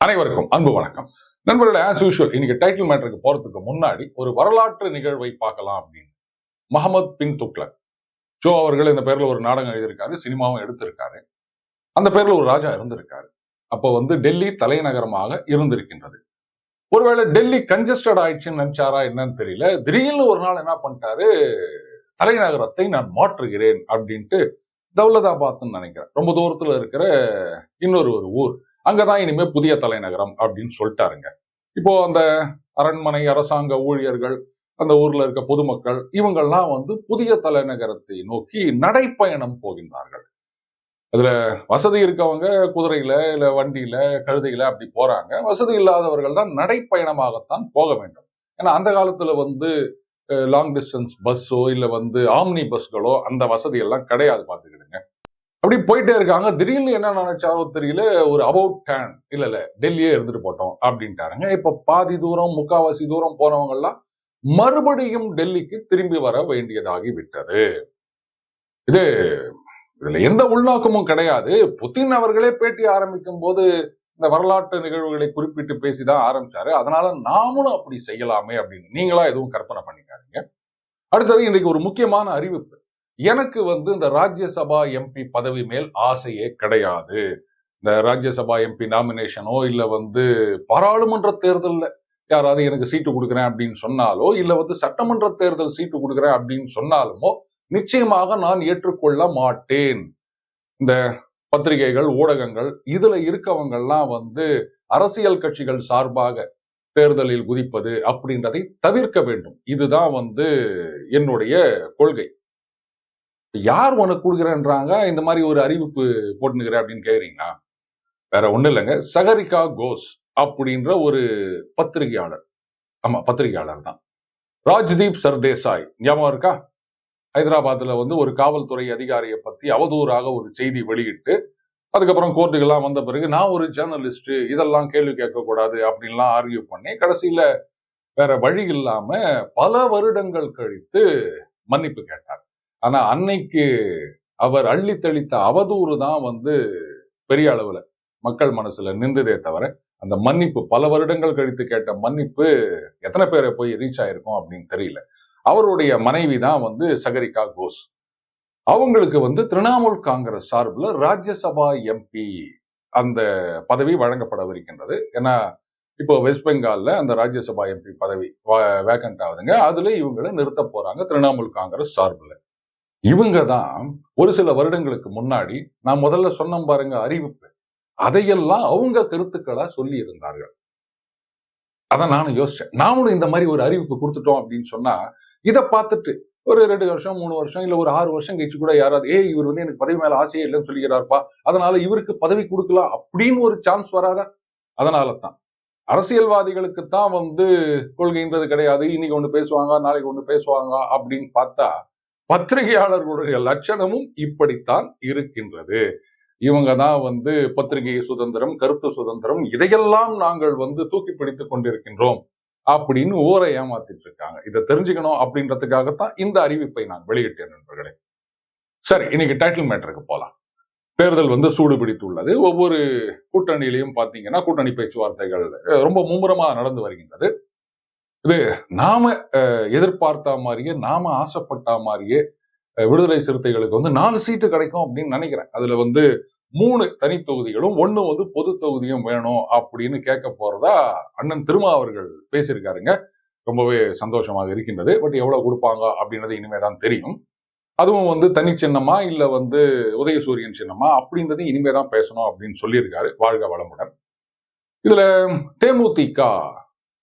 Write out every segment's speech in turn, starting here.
அனைவருக்கும் அன்பு வணக்கம். நண்பர்களே ஆஸ் யூஷுவல் இன்னைக்கு டைட்டில் மேட்டருக்கு போறதுக்கு முன்னாடி ஒரு வரலாற்று நிகழ்வை பார்க்கலாம் அப்படின்னு. மஹமத் பின் துக்ளக். ஜோ அவர்கள் இந்த பேர்ல ஒரு நாடகம் எழுதியிருக்காரு சினிமாவும் எடுத்திருக்காரு. அந்த பேர்ல ஒரு ராஜா இருந்திருக்காரு. அப்போ வந்து டெல்லி தலைநகரமாக இருந்திருக்கின்றது. ஒருவேளை டெல்லி கன்ஜஸ்டட் ஆயிடுச்சுன்னு நினைச்சாரா என்னன்னு தெரியல. திடீர்னு ஒரு நாள் என்ன பண்ணிட்டாரு? தலைநகரத்தை நான் மாற்றுகிறேன் அப்படின்ட்டு தௌலதாபாத்னு நினைக்கிறேன். ரொம்ப தூரத்துல இருக்கிற இன்னொரு ஒரு ஊர். அங்கதான் இனிமேல் புதிய தலைநகரம் அப்படின்னு சொல்லிட்டாருங்க. இப்போ அந்த அரண்மனை அரசாங்க ஊழியர்கள் அந்த ஊர்ல இருக்க பொதுமக்கள் இவங்கெல்லாம் வந்து புதிய தலைநகரத்தை நோக்கி நடைப்பயணம் போகின்றார்கள். அதுல வசதி இருக்கவங்க குதிரையில இல்ல வண்டியில கழுதையில அப்படி போறாங்க. வசதி இல்லாதவர்கள் தான் நடைப்பயணமாகத்தான் போக வேண்டும். ஏன்னா அந்த காலத்துல வந்து லாங் டிஸ்டன்ஸ் பஸ்ஸோ இல்ல வந்து ஆம்னி பஸ்களோ அந்த வசதி எல்லாம் கிடையாது பாத்துக்கிடுங்க அப்படி போயிட்டே இருக்காங்க. திடீர்னு என்ன நினைச்சாரோ தெரியல ஒரு அபவுட் டேன் இல்ல இல்ல டெல்லியே இருந்துட்டு போட்டோம் அப்படின்ட்டாருங்க. இப்ப பாதி தூரம் முக்காவாசி தூரம் போனவங்க எல்லாம் மறுபடியும் டெல்லிக்கு திரும்பி வர வேண்டியதாகி விட்டது. இது இதுல எந்த உள்நோக்கமும் கிடையாது. புத்தின் அவர்களே பேட்டி ஆரம்பிக்கும் போது இந்த வரலாற்று நிகழ்வுகளை குறிப்பிட்டு பேசிதான் ஆரம்பிச்சாரு. அதனால நாமளும் அப்படி செய்யலாமே அப்படின்னு நீங்களா எதுவும் கற்பனை பண்ணிக்காதீங்க. அடுத்தது இன்னைக்கு ஒரு முக்கியமான அறிவிப்பு. எனக்கு வந்து இந்த ராஜ்யசபா எம்பி பதவி மேல் ஆசையே கிடையாது. இந்த ராஜ்யசபா எம்பி நாமினேஷனோ இல்ல வந்து பாராளுமன்ற தேர்தலில் யாராவது எனக்கு சீட்டு கொடுக்குறேன் அப்படின்னு சொன்னாலோ இல்லை வந்து சட்டமன்ற தேர்தல் சீட்டு கொடுக்குறேன் அப்படின்னு சொன்னாலுமோ நிச்சயமாக நான் ஏற்றுக்கொள்ள மாட்டேன். இந்த பத்திரிகைகள் ஊடகங்கள் இதுல இருக்கவங்கெல்லாம் வந்து அரசியல் கட்சிகள் சார்பாக தேர்தலில் குதிப்பது அப்படின்றதை தவிர்க்க வேண்டும். இதுதான் வந்து என்னுடைய கொள்கை. யார் உனக்கு கொடுக்குறேன்றாங்க? இந்த மாதிரி ஒரு அறிவிப்பு போட்டுனுக்கிற அப்படின்னு கேக்குறீங்களா? வேற ஒண்ணும் இல்லைங்க. சகரிகா கோஸ் அப்படின்ற ஒரு பத்திரிகையாளர். ஆமா பத்திரிகையாளர் தான். ராஜ்தீப் சர்தேசாய். ஞாபகம் இருக்கா? ஹைதராபாத்தில் வந்து ஒரு காவல்துறை அதிகாரியை பத்தி அவதூறாக ஒரு செய்தி வெளியிட்டு அதுக்கப்புறம் கோர்ட்டுக்கெல்லாம் வந்த பிறகு நான் ஒரு ஜேர்னலிஸ்ட்டு இதெல்லாம் கேள்வி கேட்கக்கூடாது அப்படின்லாம் ஆர்கியூ பண்ணி கடைசியில வேற வழி இல்லாம பல வருடங்கள் கழித்து மன்னிப்பு கேட்டார். ஆனா அன்னைக்கு அவர் அள்ளி தெளித்த அவதூறு தான் வந்து பெரிய அளவுல மக்கள் மனசுல நின்றுதே தவிர அந்த மன்னிப்பு பல வருடங்கள் கழித்து கேட்ட மன்னிப்பு எத்தனை பேரை போய் ரீச் ஆயிருக்கும் அப்படின்னு தெரியல. அவருடைய மனைவி தான் வந்து சகரிகா கோஸ். அவங்களுக்கு வந்து திரிணாமுல் காங்கிரஸ் சார்பில் ராஜ்யசபா எம்பி அந்த பதவி வழங்கப்படவிருக்கின்றது ஏன்னா இப்போ வெஸ்ட் பெங்கால்ல அந்த ராஜ்யசபா எம்பி பதவி வேக்கண்ட் ஆகுதுங்க. அதில் இவங்களை நிறுத்த போறாங்க திரிணாமுல் காங்கிரஸ் சார்பில். இவங்க தான் ஒரு சில வருடங்களுக்கு முன்னாடி நான் முதல்ல சொன்ன பாருங்க அறிவிப்பு. அதையெல்லாம் அவங்க கருத்துக்களா சொல்லி இருந்தார்கள் அதான் நானும் யோசிச்சேன். நாமளும் இந்த மாதிரி ஒரு அறிவிப்பு கொடுத்துட்டோம் அப்படின்னு சொன்னா இதை பார்த்துட்டு ஒரு ரெண்டு வருஷம் மூணு வருஷம் இல்ல ஒரு ஆறு வருஷம் கழிச்சு கூட யாராவது ஏய் இவர் வந்து எனக்கு பதவி மேலே ஆசையே இல்லைன்னு சொல்லிக்கிறாருப்பா அதனால இவருக்கு பதவி கொடுக்கலாம் அப்படின்னு ஒரு சான்ஸ் வராத அதனால தான் அரசியல்வாதிகளுக்கு தான் வந்து கொள்கைன்றது கிடையாது இன்னைக்கு ஒன்று பேசுவாங்க நாளைக்கு ஒன்று பேசுவாங்க அப்படின்னு பார்த்தா பத்திரிகையாளர்களுடைய லட்சணமும் இப்படித்தான் இருக்கின்றது. இவங்க தான் வந்து பத்திரிகை சுதந்திரம் கருத்து சுதந்திரம் இதையெல்லாம் நாங்கள் வந்து தூக்கி பிடித்துக் கொண்டிருக்கின்றோம். அப்படின்னு ஊரை ஏமாத்திட்டு இருக்காங்க இதை தெரிஞ்சுக்கணும் அப்படின்றதுக்காகத்தான் இந்த அறிவிப்பை நான் வெளியிட்டேன் நண்பர்களே. சரி இன்னைக்கு டைட்டில் மேட்டருக்கு போலாம். தேர்தல் வந்து சூடு பிடித்துள்ளது ஒவ்வொரு கூட்டணியிலையும் பாத்தீங்கன்னா கூட்டணி பேச்சுவார்த்தைகள் ரொம்ப மும்முரமா நடந்து வருகின்றது. இது நாம எதிர்பார்த்த மாதிரியே நாம ஆசைப்பட்ட மாதிரியே விடுதலை சிறுத்தைகளுக்கு வந்து நாலு சீட்டு கிடைக்கும் அப்படின்னு நினைக்கிறேன். அதுல வந்து மூணு தனி தொகுதிகளும் ஒண்ணு வந்து பொது தொகுதியும் வேணும் அப்படின்னு கேட்க போறதா அண்ணன் திருமா அவர்கள் பேசியிருக்காருங்க. ரொம்பவே சந்தோஷமாக இருக்கின்றது. பட் எவ்வளவு கொடுப்பாங்க அப்படின்றது இனிமே தான் தெரியும். அதுவும் வந்து தனி சின்னமா இல்ல வந்து உதயசூரியன் சின்னமா அப்படின்றது இனிமே தான் பேசணும் அப்படின்னு சொல்லியிருக்காரு வாழ்க வளமுடன். இதுல தேமுதிக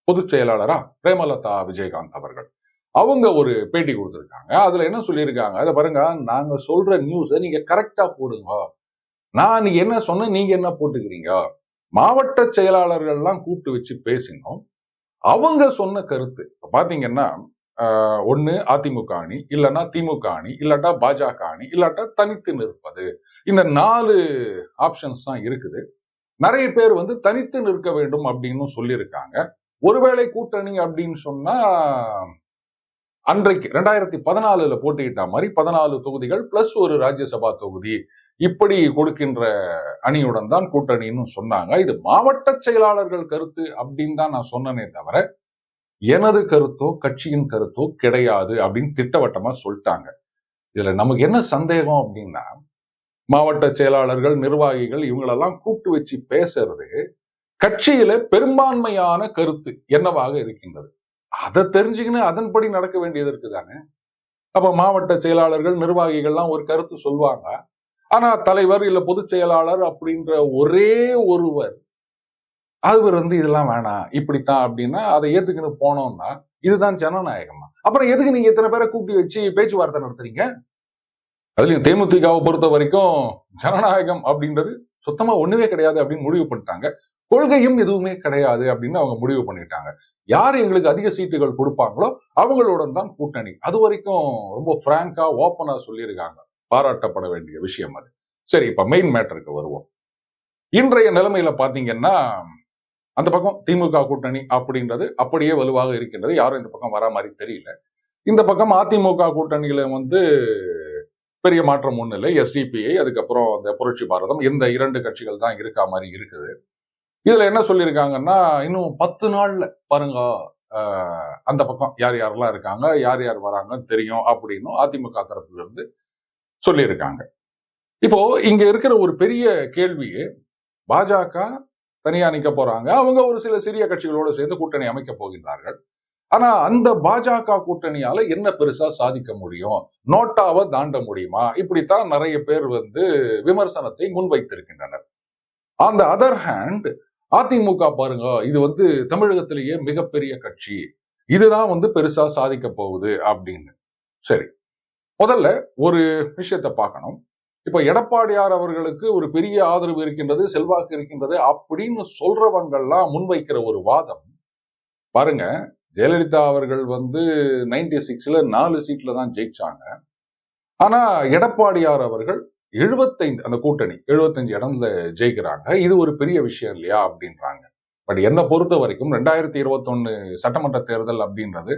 பொதுச் செயலாளரா பிரேமலதா விஜயகாந்த் அவர்கள். அவங்க ஒரு பேட்டி கொடுத்துருக்காங்க. அதுல என்ன சொல்லியிருக்காங்க? அதை பாருங்க நாங்க சொல்ற நியூஸை நீங்க கரெக்டா போடுங்க. நான் என்ன சொன்ன நீங்க என்ன போட்டுக்கிறீங்க? மாவட்ட செயலாளர்கள்லாம் கூப்பிட்டு வச்சு பேசினோம். அவங்க சொன்ன கருத்து. பாத்தீங்கன்னா ஒன்னு அதிமுக அணி இல்லைன்னா திமுக அணி இல்லாட்டா பாஜக அணி இல்லாட்டா தனித்து நிற்பது. இந்த நாலு ஆப்ஷன்ஸ் தான் இருக்குது. நிறைய பேர் வந்து தனித்து நிற்க வேண்டும் அப்படின்னு சொல்லியிருக்காங்க. ஒருவேளை கூட்டணி அப்படின்னு சொன்னா அன்றைக்கு ரெண்டாயிரத்தி பதினாலுல போட்டியிட்ட மாதிரி பதினாலு தொகுதிகள் பிளஸ் ஒரு ராஜ்யசபா தொகுதி. இப்படி கொடுக்கின்ற அணியுடன் தான் கூட்டணின்னு சொன்னாங்க. இது மாவட்ட செயலாளர்கள் கருத்து அப்படின்னு தான் நான் சொன்னனே தவிர எனது கருத்தோ கட்சியின் கருத்தோ கிடையாது அப்படின்னு திட்டவட்டமா சொல்லிட்டாங்க. இதுல நமக்கு என்ன சந்தேகம் அப்படின்னா மாவட்ட செயலாளர்கள் நிர்வாகிகள் இவங்களெல்லாம் கூப்பிட்டு வச்சு பேசுறது கட்சியில பெரும்பான்மையான கருத்து என்னவாக இருக்கின்றது? அதை தெரிஞ்சுக்கின்னு அதன்படி நடக்க வேண்டியது இருக்குதானே? அப்ப மாவட்ட செயலாளர்கள் நிர்வாகிகள்லாம் ஒரு கருத்து சொல்லுவாங்க ஆனா தலைவர் இல்ல பொதுச் செயலாளர் அப்படின்ற ஒரே ஒருவர் அவர் வந்து இதெல்லாம் வேணாம் இப்படித்தான் அப்படின்னா அதை ஏத்துக்கின்னு போனோம்னா இதுதான் ஜனநாயகமா அப்புறம் எதுக்கு நீங்க இத்தனை பேரை கூட்டி வச்சு பேச்சுவார்த்தை நடத்துறீங்க? அதுலயும் தேமுதிகவை பொறுத்த வரைக்கும் ஜனநாயகம் அப்படின்றது சுத்தமா ஒண்ணுமே கிடையாது அப்படின்னு முடிவு பண்ணிட்டாங்க. கொள்கையும் எதுவுமே கிடையாது அப்படின்னு அவங்க முடிவு பண்ணிட்டாங்க. யார் எங்களுக்கு அதிக சீட்டுகள் கொடுப்பாங்களோ அவங்களுடன் தான் கூட்டணி. அது வரைக்கும் ரொம்ப பிராங்கா ஓப்பனா சொல்லியிருக்காங்க. பாராட்டப்பட வேண்டிய விஷயம் அது. சரி இப்ப மெயின் மேட்டருக்கு வருவோம். இன்றைய நிலைமையில பாத்தீங்கன்னா அந்த பக்கம் திமுக கூட்டணி அப்படின்றது அப்படியே வலுவாக இருக்கின்றது. யாரும் இந்த பக்கம் வரா மாதிரி தெரியல. இந்த பக்கம் அதிமுக கூட்டணியில வந்து பெரிய மாற்றம் ஒன்றும் இல்லை. எஸ்டிபிஐ அதுக்கப்புறம் இந்த புரட்சி பாரதம் இந்த இரண்டு கட்சிகள் தான் இருக்கா மாதிரி இருக்குது. இதுல என்ன சொல்லியிருக்காங்கன்னா இன்னும் பத்து நாள்ல பாருங்க அந்த பக்கம் யார் யாரெல்லாம் இருக்காங்க யார் யார் வராங்கன்னு தெரியும் அப்படின்னும் அதிமுக தரப்புல இருந்து சொல்லியிருக்காங்க. இப்போ இங்க இருக்கிற ஒரு பெரிய கேள்வி பாஜக தனியா நிக்க போறாங்க. அவங்க ஒரு சில சிறிய கட்சிகளோடு சேர்ந்து கூட்டணி அமைக்க போகின்றார்கள். ஆனா அந்த பாஜக கூட்டணியால என்ன பெருசா சாதிக்க முடியும்? நோட்டாவை தாண்ட முடியுமா? இப்படித்தான் நிறைய பேர் வந்து விமர்சனத்தை முன்வைத்திருக்கின்றனர். On the other hand AIADMK பாருங்க இது வந்து தமிழகத்திலேயே மிகப்பெரிய கட்சி. இதுதான் வந்து பெருசா சாதிக்க போகுது அப்படின்னு. சரி. முதல்ல ஒரு விஷயத்தை பார்க்கணும். இப்ப எடப்பாடியார் அவர்களுக்கு ஒரு பெரிய ஆதரவு இருக்கின்றது செல்வாக்கு இருக்கின்றது அப்படின்னு சொல்றவங்கள்லாம் முன்வைக்கிற ஒரு வாதம். பாருங்க ஜெயலலிதா அவர்கள் வந்து நைன்டி சிக்ஸ்ல நாலு சீட்ல தான் ஜெயிச்சாங்க. ஆனா எடப்பாடியார் அவர்கள் எழுபத்தைந்து அந்த கூட்டணி எழுபத்தஞ்சு இடம்ல ஜெயிக்கிறாங்க. இது ஒரு பெரிய விஷயம் இல்லையா அப்படின்றாங்க. பட் என்னை பொறுத்த வரைக்கும் ரெண்டாயிரத்தி இருபத்தொன்னு சட்டமன்ற தேர்தல் அப்படின்றது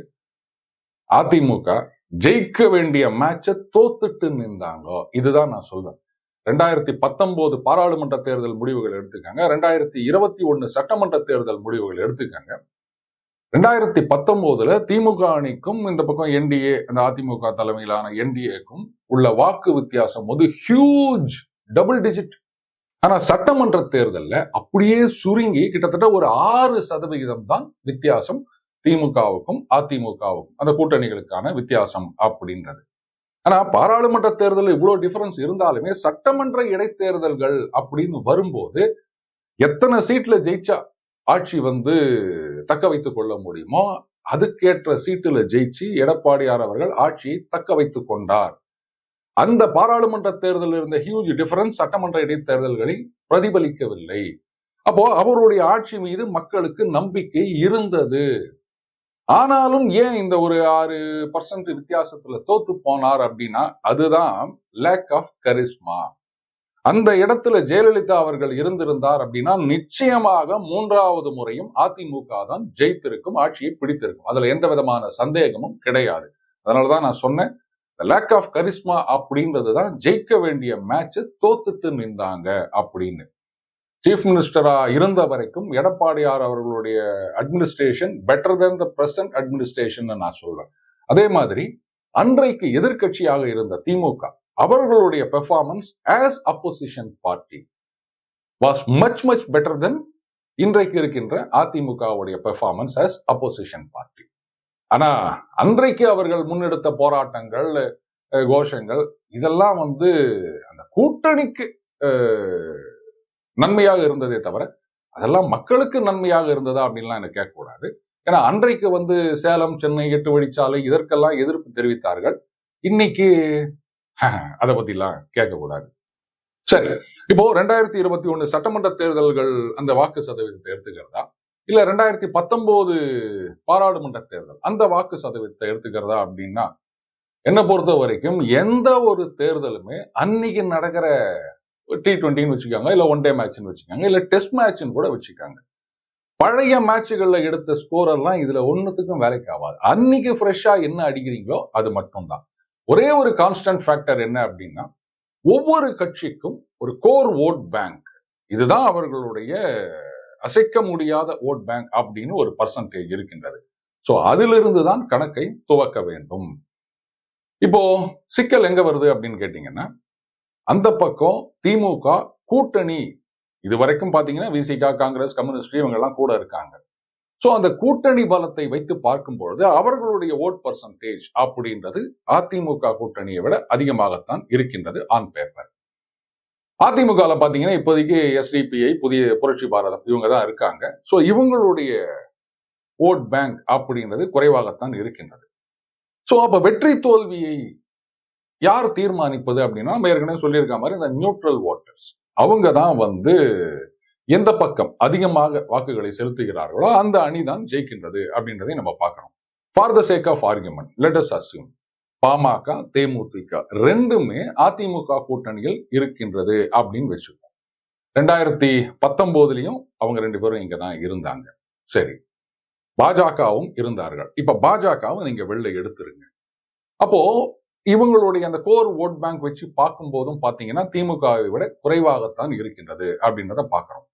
அதிமுக ஜெயிக்க வேண்டிய மேட்சை தோத்துட்டு நின்றாங்க. இதுதான் நான் சொல்வேன் ரெண்டாயிரத்தி பத்தொன்பது பாராளுமன்ற தேர்தல் முடிவுகள் எடுத்துக்காங்க ரெண்டாயிரத்தி இருபத்தி ஒன்று சட்டமன்ற தேர்தல் முடிவுகள் எடுத்துக்காங்க ரெண்டாயிரத்தி பத்தொன்பதுல திமுக அணிக்கும் இந்த பக்கம் என்டிஏ அந்த அதிமுக தலைமையிலான என்டிஏக்கும் உள்ள வாக்கு வித்தியாசம் வந்து ஹியூஜ் டபுள் டிஜிட் ஆனா சட்டமன்ற தேர்தல்ல அப்படியே சுருங்கி கிட்டத்தட்ட ஒரு ஆறு சதவிகிதம் தான் வித்தியாசம். திமுகவுக்கும் அதிமுகவுக்கும் அந்த கூட்டணிகளுக்கான வித்தியாசம் அப்படின்றது. ஆனா பாராளுமன்ற தேர்தல் இவ்வளவு டிஃபரன்ஸ் இருந்தாலுமே சட்டமன்ற இடைத்தேர்தல்கள் அப்படின்னு வரும்போது எத்தனை சீட்ல ஜெயிச்சா ஆட்சி வந்து தக்க வைத்துக் கொள்ள முடியுமோ அதுக்கேற்ற சீட்டுல ஜெயிச்சு எடப்பாடியார் அவர்கள் ஆட்சியை தக்க வைத்துக் கொண்டார். அந்த பாராளுமன்ற தேர்தலில் இருந்த ஹியூஜ் டிஃபரன்ஸ் சட்டமன்ற இடைத்தேர்தல்களில் பிரதிபலிக்கவில்லை. அப்போ அவருடைய ஆட்சி மீது மக்களுக்கு நம்பிக்கை இருந்தது. ஆனாலும் ஏன் இந்த ஒரு ஆறு பர்சன்ட் வித்தியாசத்துல தோத்து போனார் அப்படின்னா அதுதான் லேக் ஆஃப் கரிஸ்மா அந்த இடத்துல ஜெயலலிதா அவர்கள் இருந்திருந்தார் அப்படின்னா நிச்சயமாக மூன்றாவது முறையும் அதிமுக தான் ஜெயித்திருக்கும் ஆட்சியை பிடித்திருக்கும். அதுல எந்த விதமான சந்தேகமும் கிடையாது. அதனாலதான் நான் சொன்னேன் லேக் ஆஃப் கரிஸ்மா அப்படின்றது தான் ஜெயிக்க வேண்டிய மேட்ச்சை தோத்துட்டு நின்றாங்க அப்படின்னு. சீஃப் மினிஸ்டரா இருந்த வரைக்கும் எடப்பாடியார் அவர்களுடைய administration better than the present administration நான் சொல்றேன். அதே மாதிரி அன்றைக்கு எதிர்க்கட்சியாக இருந்த திமுக அவர்களுடைய performance as opposition party was much much better than இன்றைக்கு இருக்கின்ற அதிமுகவுடைய பெர்ஃபார்மன்ஸ் ஆஸ் அப்போசிஷன் பார்ட்டி ஆனா அன்றைக்கு அவர்கள் முன்னெடுத்த போராட்டங்கள் கோஷங்கள் இதெல்லாம் வந்து அந்த கூட்டணிக்கு நன்மையாக இருந்ததே தவிர அதெல்லாம் மக்களுக்கு நன்மையாக இருந்ததா அப்படின்லாம் எனக்கு கேட்கக்கூடாது. ஏன்னா அன்றைக்கு வந்து சேலம் சென்னை எட்டு வழிச்சாலை இதற்கெல்லாம் எதிர்ப்பு தெரிவித்தார்கள். இன்னைக்கு அதை பத்திலாம் கேட்கக்கூடாது. சரி இப்போ ரெண்டாயிரத்தி இருபத்தி ஒண்ணு சட்டமன்ற தேர்தல்கள் அந்த வாக்கு சதவீதத்தை எடுத்துக்கிறதா? இல்ல ரெண்டாயிரத்தி பத்தொன்பது பாராளுமன்ற தேர்தல் அந்த வாக்கு சதவீதத்தை எடுத்துக்கிறதா அப்படின்னா என்னை பொறுத்த வரைக்கும் எந்த ஒரு தேர்தலுமே அன்னைக்கு நடக்கிற டி டுவெண்ட்டின்னு வச்சுக்காங்க இல்ல ஒன் டே மேட்ச்னு வச்சுக்காங்க இல்ல டெஸ்ட் மேட்ச்னு கூட வச்சுக்காங்க. பழைய மேட்சுகள்ல எடுத்த ஸ்கோர் எல்லாம் இதுல வேலைக்கு ஆகாது. அன்னைக்கு ஃப்ரெஷ்ஷாக என்ன அடிக்கிறீங்களோ அது மட்டும்தான். ஒரே ஒரு கான்ஸ்டன்ட் ஃபேக்டர் என்ன அப்படின்னா ஒவ்வொரு கட்சிக்கும் ஒரு கோர் ஓட் பேங்க் இதுதான் அவர்களுடைய அசைக்க முடியாத ஓட் பேங்க் அப்படின்னு ஒரு பர்சன்டேஜ் இருக்கின்றது. சோ அதிலிருந்து தான் கணக்கை துவக்க வேண்டும். இப்போ சிக்கல் எங்க வருது அப்படின்னு கேட்டீங்கன்னா அந்த பக்கம் திமுக கூட்டணி இது வரைக்கும் பார்த்தீங்கன்னா விசிகா காங்கிரஸ் கம்யூனிஸ்ட் இவங்க எல்லாம் கூட இருக்காங்க. சோ அந்த கூட்டணி பலத்தை வைத்து பார்க்கும் பொழுது அவர்களுடைய ஓட் பர்சன்டேஜ் அப்படின்றது அதிமுக கூட்டணியை விட அதிகமாகத்தான் இருக்கின்றது ஆன் பேப்பர் அதிமுக பார்த்தீங்கன்னா இப்போதைக்கு எஸ்டிபிஐ புதிய புரட்சி பாரதம் இவங்க தான் இருக்காங்க. சோ இவங்களுடைய ஓட் பேங்க் அப்படின்றது குறைவாகத்தான் இருக்கின்றது. சோ அப்ப வெற்றி தோல்வியை யார் தீர்மானிப்பது அப்படின்னா நம்ம ஏற்கனவே சொல்லியிருக்க மாதிரி இந்த நியூட்ரல் ஓட்டர்ஸ் அவங்க தான் வந்து எந்த பக்கம் அதிகமாக வாக்குகளை செலுத்துகிறார்களோ அந்த அணி தான் ஜெயிக்கின்றது அப்படின்றதை நம்ம பார்க்கணும். For the sake of argument let's assume PMK DMDK ரெண்டுமே அதிமுக கூட்டணியில் இருக்கின்றது அப்படின்னு வச்சுக்கோம் ரெண்டாயிரத்தி பத்தொன்பதுலயும் அவங்க ரெண்டு பேரும் இங்க தான் இருந்தாங்க. சரி. பாஜகவும் இருந்தார்கள். இப்ப பாஜகவும் நீங்க வெளில எடுத்துருங்க. அப்போ இவங்களுடைய அந்த கோர் ஓட் பேங்க் வச்சு பார்க்கும்போதும் பார்த்தீங்கன்னா பாத்தீங்கன்னா திமுகவை விட குறைவாகத்தான் இருக்கின்றது அப்படின்றத பார்க்குறோம்.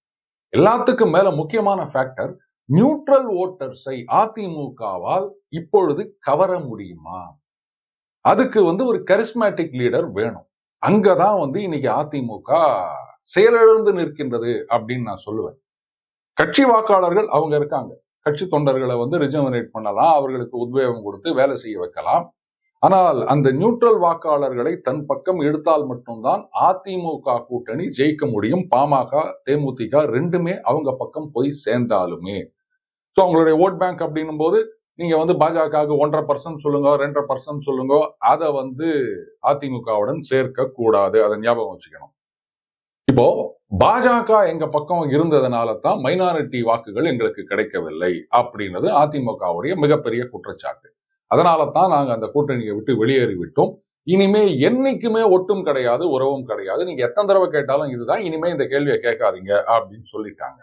எல்லாத்துக்கும் மேல முக்கியமான ஃபேக்டர் நியூட்ரல் ஓட்டர்ஸை அதிமுகவால் இப்பொழுது கவர முடியுமா? அதுக்கு வந்து ஒரு கரிஸ்மேட்டிக் லீடர் வேணும். அங்கதான் வந்து இன்னைக்கு அதிமுக செயலிழந்து நிற்கின்றது அப்படின்னு நான் சொல்லுவேன். கட்சி வாக்காளர்கள் அவங்க இருக்காங்க. கட்சி தொண்டர்களை வந்து ரிஜெனரேட் பண்ணலாம். அவர்களுக்கு உத்வேகம் கொடுத்து வேலை செய்ய வைக்கலாம். ஆனால் அந்த நியூட்ரல் வாக்காளர்களை தன் பக்கம் எடுத்தால் மட்டும்தான் அதிமுக கூட்டணி ஜெயிக்க முடியும். பாமக தேமுதிக ரெண்டுமே அவங்க பக்கம் போய் சேர்ந்தாலுமே. ஸோ அவங்களுடைய ஓட் பேங்க் அப்படின்னும் போது நீங்க வந்து பாஜகவுக்கு ஒன்றரை பர்சன்ட் சொல்லுங்க ரெண்டரை பர்சன்ட் சொல்லுங்க அதை வந்து அதிமுகவுடன் சேர்க்க கூடாது. அதை ஞாபகம் வச்சுக்கணும். இப்போ பாஜக எங்க பக்கம் இருந்ததுனால தான் மைனாரிட்டி வாக்குகள் எங்களுக்கு கிடைக்கவில்லை அப்படின்றது அதிமுகவுடைய மிகப்பெரிய குற்றச்சாட்டு. அதனால தான் நாங்க அந்த கூட்டணியை விட்டு வெளியேறி விட்டோம் இனிமே என்னைக்குமே ஒட்டும் கிடையாது உறவும் கிடையாது. நீங்க எத்தனை தடவை கேட்டாலும் இதுதான் இனிமே இந்த கேள்வியை கேட்காதீங்க அப்படின்னு சொல்லிட்டாங்க.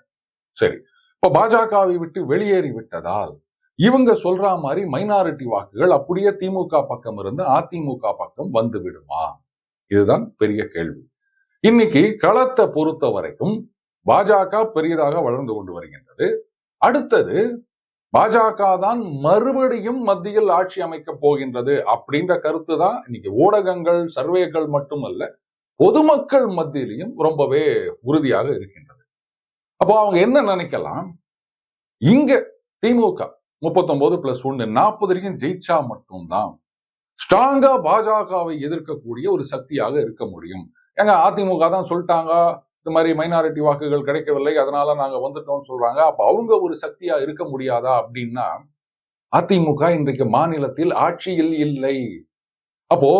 சரி. இப்ப பாஜகவை விட்டு வெளியேறி விட்டதால் இவங்க சொல்ற மாதிரி மைனாரிட்டி வாக்குகள் அப்படியே திமுக பக்கம் இருந்து அதிமுக பக்கம் வந்து விடுமா? இதுதான் பெரிய கேள்வி. இன்னைக்கு களத்தை பொறுத்த வரைக்கும் பாஜக பெரியதாக வளர்ந்து கொண்டு வருகின்றது. அடுத்தது பாஜக தான் மறுபடியும் மத்தியில் ஆட்சி அமைக்க போகின்றது அப்படின்ற கருத்து தான் இன்னைக்கு ஊடகங்கள் சர்வேகள் மட்டுமல்ல பொதுமக்கள் மத்தியிலையும் ரொம்பவே உறுதியாக இருக்கின்றது. அப்போ அவங்க என்ன நினைக்கலாம்? இங்க திமுக முப்பத்தொன்பது பிளஸ் ஒன்று நாற்பது வரைக்கும் ஜெயிச்சா மட்டும்தான் ஸ்ட்ராங்கா பாஜகவை எதிர்க்கக்கூடிய ஒரு சக்தியாக இருக்க முடியும். ஏங்க அதிமுக தான் சொல்லிட்டாங்க இந்த மாதிரி மைனாரிட்டி வாக்குகள் கிடைக்கவில்லை அதனால நாங்க வந்துட்டோம்னு சொல்றாங்க. அப்ப அவங்க ஒரு சக்தியா இருக்க முடியாதா அப்படின்னா அதிமுக இன்றைக்கு மாநிலத்தில் ஆட்சியில் இல்லை. அப்போ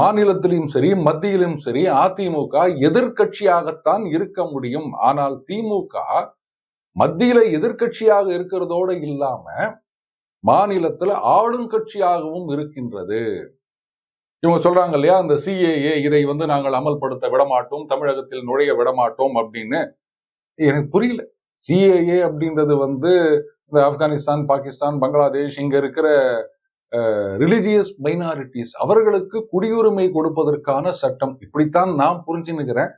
மாநிலத்திலும் சரி மத்தியிலும் சரி அதிமுக எதிர்கட்சியாகத்தான் இருக்க முடியும். ஆனால் திமுக மத்தியில எதிர்கட்சியாக இருக்கிறதோட இல்லாம மாநிலத்துல ஆளும் கட்சியாகவும் இருக்கின்றது. இவங்க சொல்றாங்க இல்லையா அந்த சிஏஏ இதை வந்து நாங்கள் அமல்படுத்த விடமாட்டோம் தமிழகத்தில் நுழைய விடமாட்டோம் அப்படின்னு. எனக்கு புரியல. சிஏஏ அப்படின்றது வந்து இந்த ஆப்கானிஸ்தான் பாகிஸ்தான் பங்களாதேஷ் இங்க இருக்கிற ரிலிஜியஸ் மைனாரிட்டிஸ் அவர்களுக்கு குடியுரிமை கொடுப்பதற்கான சட்டம். இப்படித்தான் நான் புரிஞ்சுன்னுக்கிறேன்.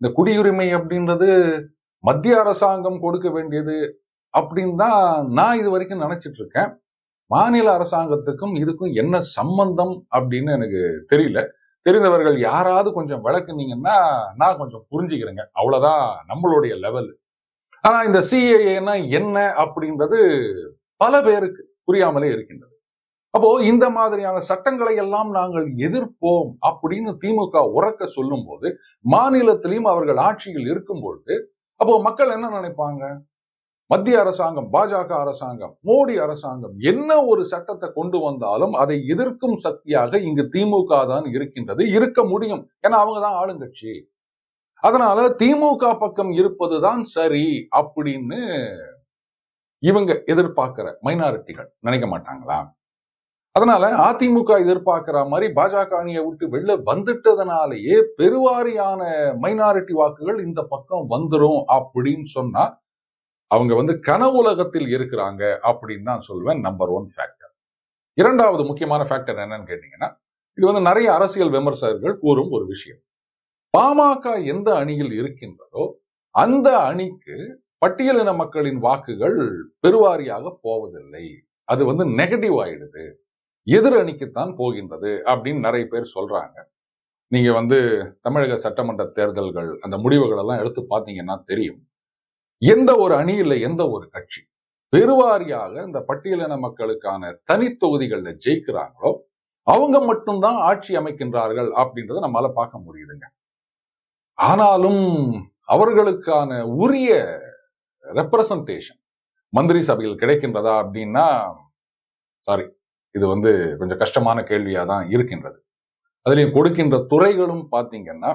இந்த குடியுரிமை அப்படின்றது மத்திய அரசாங்கம் கொடுக்க வேண்டியது அப்படின்னு தான் நான் இது வரைக்கும் நினைச்சிட்டு இருக்கேன். மாநில அரசாங்கத்துக்கும் இதுக்கும் என்ன சம்பந்தம் அப்படின்னு எனக்கு தெரியல. தெரிந்தவர்கள் யாராவது கொஞ்சம் விளக்குனீங்கன்னா நான் கொஞ்சம் புரிஞ்சுக்கிறேங்க. அவ்வளோதான் நம்மளுடைய லெவல் ஆனா இந்த சிஏஏனா என்ன அப்படின்றது பல பேருக்கு புரியாமலே இருக்கின்றது. அப்போ இந்த மாதிரியான சட்டங்களை எல்லாம் நாங்கள் எதிர்ப்போம் அப்படின்னு திமுக உறக்க சொல்லும் போது மாநிலத்திலையும் அவர்கள் ஆட்சியில் இருக்கும் பொழுது அப்போ மக்கள் என்ன நினைப்பாங்க? மத்திய அரசாங்கம் பாஜக அரசாங்கம் மோடி அரசாங்கம் என்ன ஒரு சட்டத்தை கொண்டு வந்தாலும் அதை எதிர்க்கும் சக்தியாக இங்கு திமுக தான் இருக்கின்றது. இருக்க முடியும். ஏன்னா அவங்க தான் ஆளுங்கட்சி. அதனால திமுக பக்கம் இருப்பதுதான் சரி அப்படின்னு இவங்க எதிர்பார்க்கிற மைனாரிட்டிகள் நினைக்க மாட்டாங்களா? அதனால அதிமுக எதிர்பார்க்கிற மாதிரி பாஜக அணியை விட்டு வெளில வந்துட்டதுனாலேயே பெருவாரியான மைனாரிட்டி வாக்குகள் இந்த பக்கம் வந்துடும் அப்படின்னு சொன்னா அவங்க வந்து கனவுலகத்தில் இருக்கிறாங்க அப்படின்னு தான் சொல்வேன் நம்பர் ஒன் ஃபேக்டர் இரண்டாவது முக்கியமான ஃபேக்டர் என்னன்னு கேட்டீங்கன்னா இது வந்து நிறைய அரசியல் விமர்சகர்கள் கூறும் ஒரு விஷயம். பாமக எந்த அணியில் இருக்கின்றதோ அந்த அணிக்கு பட்டியலின மக்களின் வாக்குகள் பெருவாரியாக போவதில்லை. அது வந்து நெகட்டிவ் ஆயிடுது. எதிர் அணிக்குத்தான் போகின்றது அப்படின்னு நிறைய பேர் சொல்றாங்க. நீங்க வந்து தமிழக சட்டமன்ற தேர்தல்கள் அந்த முடிவுகள் எல்லாம் எடுத்து பார்த்தீங்கன்னா தெரியும். எந்த ஒரு அணி இல்லை எந்த ஒரு கட்சி பெருவாரியாக இந்த பட்டியலின மக்களுக்கான தனி தொகுதிகள்ல ஜெயிக்கிறாங்களோ அவங்க மட்டும்தான் ஆட்சி அமைக்கின்றார்கள் அப்படின்றத நம்மளால பார்க்க முடியுதுங்க. ஆனாலும் அவர்களுக்கான உரிய ரெப்ரசன்டேஷன் மந்திரி சபையில் கிடைக்கின்றதா அப்படின்னா சாரி இது வந்து கொஞ்சம் கஷ்டமான கேள்வியா தான் இருக்கின்றது. அதுலயும் கொடுக்கின்ற துறைகளும் பார்த்தீங்கன்னா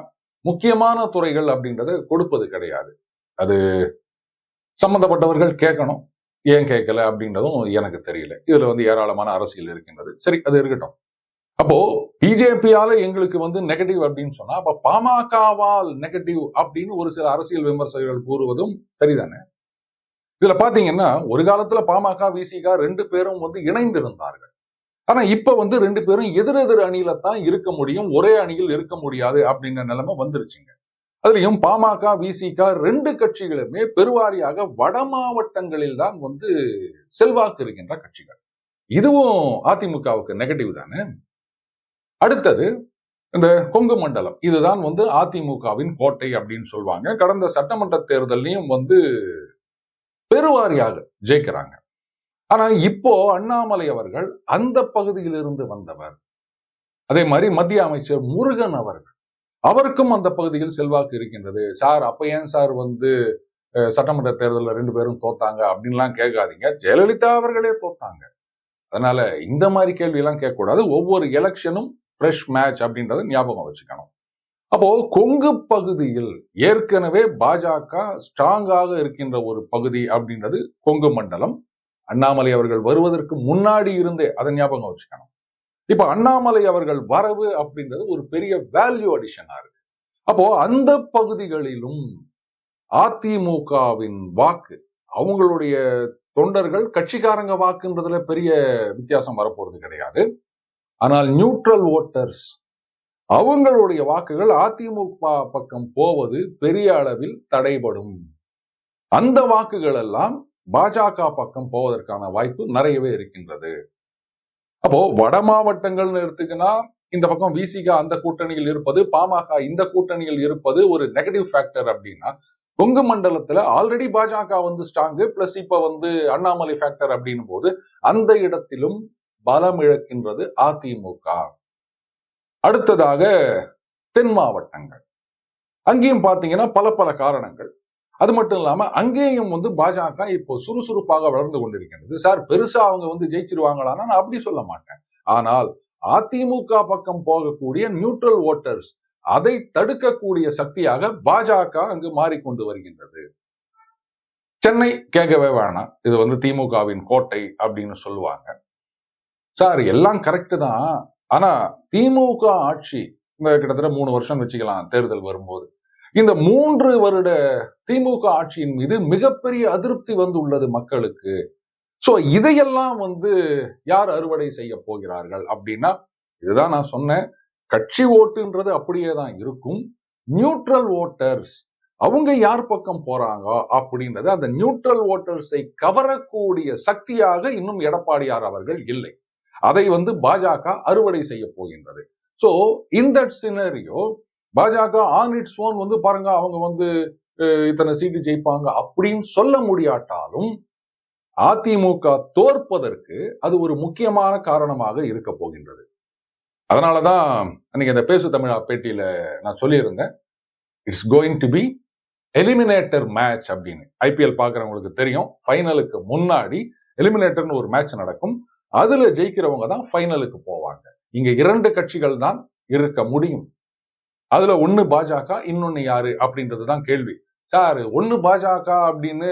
முக்கியமான துறைகள் அப்படின்றத கொடுப்பது கிடையாது. அது சம்பந்தப்பட்டவர்கள் கேட்கணும். ஏன் கேட்கல அப்படின்றதும் எனக்கு தெரியல. இதுல வந்து ஏராளமான அரசியல் இருக்கின்றது. சரி அது இருக்கட்டும். அப்போ பிஜேபியால எங்களுக்கு வந்து நெகட்டிவ் அப்படின்னு சொன்னா அப்ப பாமகவால் நெகட்டிவ் அப்படின்னு ஒரு சில அரசியல் விமர்சகர்கள் கூறுவதும் சரிதானே? இதுல பாத்தீங்கன்னா ஒரு காலத்துல பாமக விசிக ரெண்டு பேரும் வந்து இணைந்திருந்தார்கள். ஆனா இப்ப வந்து ரெண்டு பேரும் எதிரெதிர் அணியில தான் இருக்க முடியும். ஒரே அணியில் இருக்க முடியாது அப்படின்ற நிலைமை வந்துருச்சுங்க. அதுலயும் பாமக விசிக ரெண்டு கட்சிகளுமே பெருவாரியாக வட மாவட்டங்களில் தான் வந்து செல்வாக்கு இருக்கின்ற கட்சிகள். இதுவும் அதிமுகவுக்கு நெகட்டிவ் தானே? அடுத்தது இந்த கொங்கு மண்டலம். இதுதான் வந்து அதிமுகவின் கோட்டை அப்படின்னு சொல்லுவாங்க கடந்த சட்டமன்ற தேர்தலையும் வந்து பெருவாரியாக ஜெயிக்கிறாங்க. ஆனா இப்போ அண்ணாமலை அவர்கள் அந்த பகுதியிலிருந்து வந்தவர். அதே மாதிரி மத்திய அமைச்சர் முருகன் அவர்கள். அவருக்கும் அந்த பகுதியில் செல்வாக்கு இருக்கின்றது. சார் அப்ப ஏன் சார் வந்து சட்டமன்ற தேர்தலில் ரெண்டு பேரும் தோத்தாங்க? அப்படின்லாம் கேட்காதீங்க. ஜெயலலிதா அவர்களே தோத்தாங்க. அதனால இந்த மாதிரி கேள்வியெல்லாம் கேட்கக்கூடாது. ஒவ்வொரு எலெக்ஷனும் ஃப்ரெஷ் மேட்ச் அப்படின்றத ஞாபகம் வச்சுக்கணும். அப்போ கொங்கு பகுதியில் ஏற்கனவே பாஜக ஸ்ட்ராங்காக இருக்கின்ற ஒரு பகுதி அப்படின்றது கொங்கு மண்டலம். அண்ணாமலை அவர்கள் வருவதற்கு முன்னாடி இருந்தே அதை ஞாபகம் வச்சுக்கணும். இப்ப அண்ணாமலை அவர்கள் வரவு அப்படின்றது ஒரு பெரிய வேல்யூ அடிஷனா இருக்கு. அப்போ அந்த பகுதிகளிலும் அதிமுகவின் வாக்கு அவங்களுடைய தொண்டர்கள் கட்சிக்காரங்க வாக்குன்றதுல பெரிய வித்தியாசம் வரப்போறது கிடையாது. ஆனால் நியூட்ரல் ஓட்டர்ஸ் அவங்களுடைய வாக்குகள் அதிமுக பக்கம் போவது பெரிய அளவில் தடைபடும். அந்த வாக்குகள் எல்லாம் பாஜக பக்கம் போவதற்கான வாய்ப்பு நிறையவே இருக்கின்றது. அப்போ வட மாவட்டங்கள்னு எடுத்துக்கினா இந்த பக்கம் விசிக அந்த கூட்டணியில் இருப்பது பாமக இந்த கூட்டணியில் இருப்பது ஒரு நெகட்டிவ் ஃபேக்டர் அப்படின்னா கொங்கு மண்டலத்துல ஆல்ரெடி பாஜக வந்து ஸ்ட்ராங்கு பிளஸ் இப்ப வந்து அண்ணாமலை ஃபேக்டர் அப்படின்னும் போது அந்த இடத்திலும் பலம் இழக்கின்றது அதிமுக. அடுத்ததாக தென் மாவட்டங்கள். அங்கேயும் பார்த்தீங்கன்னா பல பல காரணங்கள். அது மட்டும் இல்லாம அங்கேயும் வந்து பாஜக இப்போ சுறுசுறுப்பாக வளர்ந்து கொண்டிருக்கின்றது. சார் பெருசா அவங்க வந்து ஜெயிச்சிருவாங்களான்னா நான் அப்படி சொல்ல மாட்டேன். ஆனால் அதிமுக பக்கம் போகக்கூடிய நியூட்ரல் ஓட்டர்ஸ் அதை தடுக்கக்கூடிய சக்தியாக பாஜக அங்கு மாறிக்கொண்டு வருகின்றது. சென்னை கேட்கவே வேணாம். இது வந்து திமுகவின் கோட்டை அப்படின்னு சொல்லுவாங்க. சார் எல்லாம் கரெக்டு தான். ஆனா திமுக ஆட்சி இந்த கிட்டத்தட்ட மூணு வருஷம் வச்சுக்கலாம் தேர்தல் வரும்போது. இந்த மூன்று வருட திமுக ஆட்சியின் மீது மிகப்பெரிய அதிருப்தி வந்து உள்ளது மக்களுக்கு. சோ இதையெல்லாம் வந்து யார் அறுவடை செய்ய போகிறார்கள் அப்படின்னா இதுதான் நான் சொன்னேன். கட்சி ஓட்டுன்றது அப்படியே தான் இருக்கும். நியூட்ரல் ஓட்டர்ஸ் அவங்க யார் பக்கம் போறாங்க அப்படின்றது அந்த நியூட்ரல் ஓட்டர்ஸை கவரக்கூடிய சக்தியாக இன்னும் எடப்பாடியார் அவர்கள் இல்லை. அதை வந்து பாஜக அறுவடை செய்ய போகின்றது. சோ இந்த சினரியோ பாஜக ஆன் இட்ஸ் ஓன் வந்து பாருங்க அவங்க வந்து இத்தனை சீட்டு ஜெயிப்பாங்க அப்படின்னு சொல்ல முடியாட்டாலும் அதிமுக தோற்பதற்கு அது ஒரு முக்கியமான காரணமாக இருக்க போகின்றது. அதனாலதான் அன்னைக்கு அந்த பேசு தமிழா பேட்டியில நான் சொல்லியிருந்தேன் it's going to be eliminator match அப்படின்னு. ஐபிஎல் பார்க்குறவங்களுக்கு தெரியும் ஃபைனலுக்கு முன்னாடி எலிமினேட்டர்னு ஒரு மேட்ச் நடக்கும். அதுல ஜெயிக்கிறவங்க தான் ஃபைனலுக்கு போவாங்க. இங்க இரண்டு கட்சிகள் தான் இருக்க முடியும். அதுல ஒன்னு பாஜக இன்னொன்னு யாரு அப்படின்றது தான் கேள்வி. சார் ஒன்னு பாஜக அப்படின்னு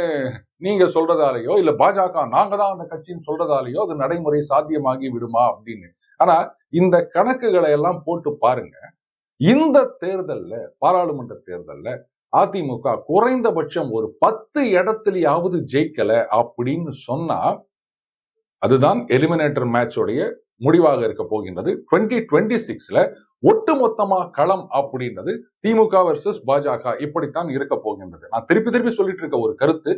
நீங்க சொல்றதாலேயோ இல்ல பாஜக நாங்க தான் அந்த கட்சின்னு சொல்றதாலேயோ அது நடைமுறை சாத்தியமாகி விடுமா அப்படின்னு. ஆனா இந்த கணக்குகளை எல்லாம் போட்டு பாருங்க. இந்த தேர்தல்ல பாராளுமன்ற தேர்தல்ல அதிமுக குறைந்தபட்சம் ஒரு பத்து இடத்துலயாவது ஜெயிக்கல அப்படின்னு சொன்னா அதுதான் எலிமினேட்டர் மேட்சோடைய முடிவாக இருக்க போகின்றது. டுவெண்ட்டி டுவெண்ட்டி சிக்ஸ்ல ஒட்டுமொத்தமா களம் அப்படின்றது திமுக வர்சஸ் பாஜக இப்படித்தான் இருக்க போகின்றது. நான் திருப்பி திருப்பி சொல்லிட்டு இருக்க ஒரு கருத்து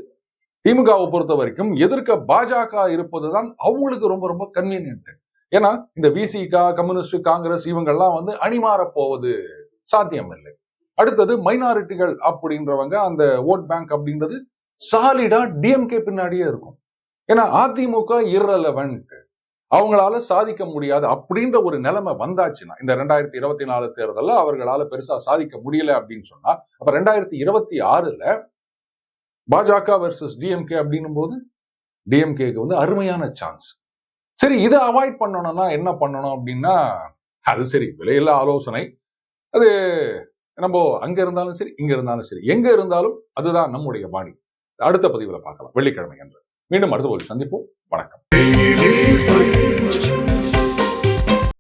திமுகவை பொறுத்த வரைக்கும் எதிர்க்க பாஜக இருப்பதுதான் அவங்களுக்கு ரொம்ப ரொம்ப கன்வீனியன்ட் ஏன்னா இந்த விசிகா கம்யூனிஸ்ட் காங்கிரஸ் இவங்கெல்லாம் வந்து அணிமாற போவது சாத்தியம் இல்லை அடுத்தது மைனாரிட்டிகள் அப்படின்றவங்க அந்த ஓட் பேங்க் அப்படின்றது சாலிடா டிஎம்கே பின்னாடியே இருக்கும். ஏன்னா அதிமுக இரலவென்ட் அவங்களால சாதிக்க முடியாது அப்படின்ற ஒரு நிலைமை வந்தாச்சுன்னா இந்த ரெண்டாயிரத்தி இருபத்தி நாலு தேர்தலில் அவர்களால பெருசா சாதிக்க முடியல அப்படின்னு சொன்னா அப்ப ரெண்டாயிரத்தி இருபத்தி ஆறுல பாஜக வெர்சஸ் டிஎம்கே அப்படின்னும் போது டிஎம்கேக்கு வந்து அருமையான சான்ஸ் சரி இதை அவாய்ட் பண்ணணும்னா என்ன பண்ணணும் அப்படின்னா அது சரி விலையில்ல ஆலோசனை. அது நம்ம அங்க இருந்தாலும் சரி இங்க இருந்தாலும் சரி எங்க இருந்தாலும் அதுதான் நம்முடைய பாணி. அடுத்த பதிவுல பார்க்கலாம். வெள்ளிக்கிழமை என்று மீண்டும் அடுத்த ஒரு சந்திப்போம். வணக்கம்.